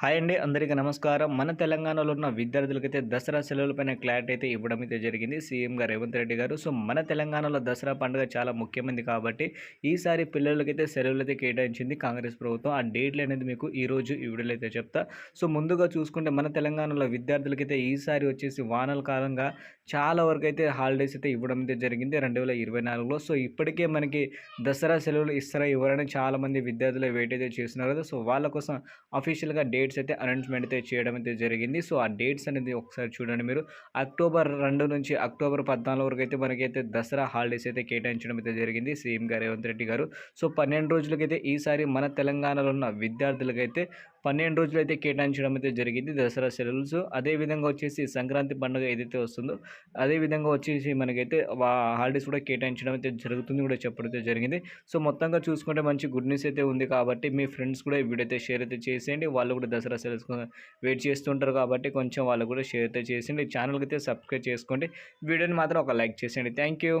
Hi అండి అందరికీ నమస్కారం. మన తెలంగాణలో ఉన్న విద్యార్థులకైతే దసరా సెలవులపైన క్లారిటీ అయితే ఇవ్వడం అయితే జరిగింది. సీఎం గారు రేవంత్ రెడ్డి గారు. సో మన తెలంగాణలో దసరా పండుగ చాలా ముఖ్యమైనది కాబట్టి ఈసారి పిల్లలకైతే సెలవులు అయితే కేటాయించింది కాంగ్రెస్ ప్రభుత్వం. ఆ డేట్లు అనేది మీకు ఈరోజు రోజు ఈ వీడియోలో అయితే చెప్తా. సో ముందుగా చూసుకుంటే మన తెలంగాణలో విద్యార్థులకైతే ఈసారి వచ్చేసి వానల కాలంగా చాలా వరకు అయితే హాలిడేస్ అయితే ఇవ్వడం అయితే జరిగింది రెండు వేల ఇరవై నాలుగులో. సో ఇప్పటికే మనకి దసరా సెలవులు ఇస్తారా ఇవ్వరని చాలామంది విద్యార్థులు వెయిట్ అయితే చేస్తున్నారు కదా. సో వాళ్ళ కోసం అఫీషియల్గా డేట్స్ అయితే అనౌన్స్మెంట్ అయితే చేయడం అయితే జరిగింది. సో ఆ డేట్స్ అనేది ఒకసారి చూడండి మీరు. అక్టోబర్ రెండు నుంచి అక్టోబర్ పద్నాలుగు వరకు అయితే మనకైతే దసరా హాలిడేస్ అయితే కేటాయించడం అయితే జరిగింది సీఎం గారు రేవంత్ రెడ్డి గారు. సో పన్నెండు రోజులకైతే ఈసారి మన తెలంగాణలో ఉన్న విద్యార్థులకైతే పన్నెండు రోజులు అయితే కేటాయించడం అయితే జరిగింది దసరా సెలవులు. సో అదేవిధంగా వచ్చేసి సంక్రాంతి పండుగ ఏదైతే వస్తుందో అదేవిధంగా వచ్చేసి మనకైతే హాలిడేస్ కూడా కేటాయించడం అయితే జరుగుతుంది కూడా చెప్పడం అయితే జరిగింది. సో మొత్తంగా చూసుకుంటే మంచి గుడ్ న్యూస్ అయితే ఉంది కాబట్టి మీ ఫ్రెండ్స్ కూడా ఈ వీడియో అయితే షేర్ అయితే చేసేయండి. వాళ్ళు కూడా దసరా సెలవుస్ వెయిట్ చేస్తుంటారు కాబట్టి కొంచెం వాళ్ళు కూడా షేర్ అయితే చేసేయండి. ఛానల్కి అయితే సబ్స్క్రైబ్ చేసుకోండి. వీడియోని మాత్రం ఒక లైక్ చేసేయండి. Thank you.